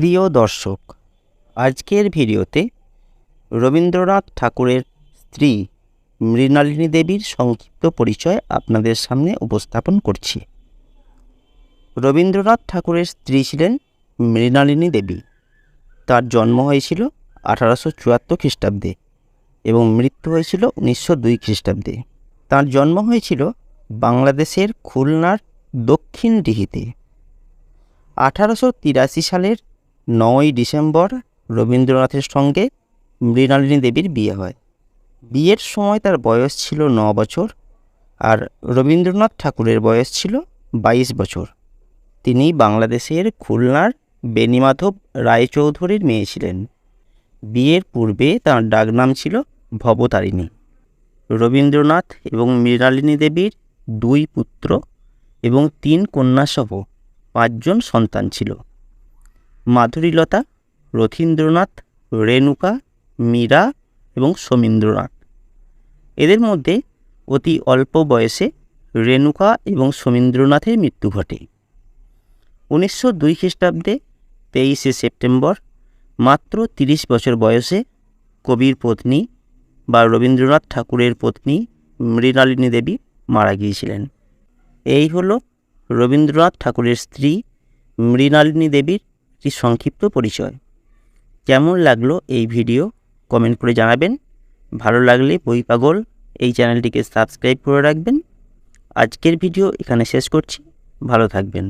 প্রিয় দর্শক, আজকের ভিডিওতে রবীন্দ্রনাথ ঠাকুরের স্ত্রী মৃণালিনী দেবীর সংক্ষিপ্ত পরিচয় আপনাদের সামনে উপস্থাপন করছি। রবীন্দ্রনাথ ঠাকুরের স্ত্রী ছিলেন মৃণালিনী দেবী। তার জন্ম হয়েছিল আঠারোশো চুয়াত্তর খ্রিস্টাব্দে এবং মৃত্যু হয়েছিল উনিশশো দুই খ্রিস্টাব্দে। তার জন্ম হয়েছিল বাংলাদেশের খুলনার দক্ষিণ ডিহিতে আঠারোশো তিরাশি সালের নয়ই ডিসেম্বর রবীন্দ্রনাথের সঙ্গে মৃণালিনী দেবীর বিয়ে হয়। বিয়ের সময় তার বয়স ছিল ন বছর আর রবীন্দ্রনাথ ঠাকুরের বয়স ছিল বাইশ বছর। তিনি বাংলাদেশের খুলনার বেনিমাধব রায়চৌধুরীর মেয়ে ছিলেন। বিয়ের পূর্বে তাঁর ডাকনাম ছিল ভবতারিণী। রবীন্দ্রনাথ এবং মৃণালিনী দেবীর দুই পুত্র এবং তিন কন্যাসহ পাঁচজন সন্তান ছিল। মাধুরীলতা, রথীন্দ্রনাথ, রেণুকা, মীরা এবং সমীন্দ্রনাথ। এদের মধ্যে অতি অল্প বয়সে রেণুকা এবং সমীন্দ্রনাথের মৃত্যু ঘটে। উনিশশো দুই খ্রিস্টাব্দে তেইশে সেপ্টেম্বর, মাত্র তিরিশ বছর বয়সে কবির পত্নী বা রবীন্দ্রনাথ ঠাকুরের পত্নী মৃণালিনী দেবী মারা গিয়েছিলেন। এই হলো রবীন্দ্রনাথ ঠাকুরের স্ত্রী মৃণালিনী দেবীর একটি সংক্ষিপ্ত পরিচয়। কেমন লাগল এই ভিডিও? কমেন্ট করে জানাবেন। ভালো লাগলে বই পাগল এই চ্যানেলটিকে সাবস্ক্রাইব করে রাখবেন। আজকের ভিডিও এখানে শেষ করছি। ভালো থাকবেন।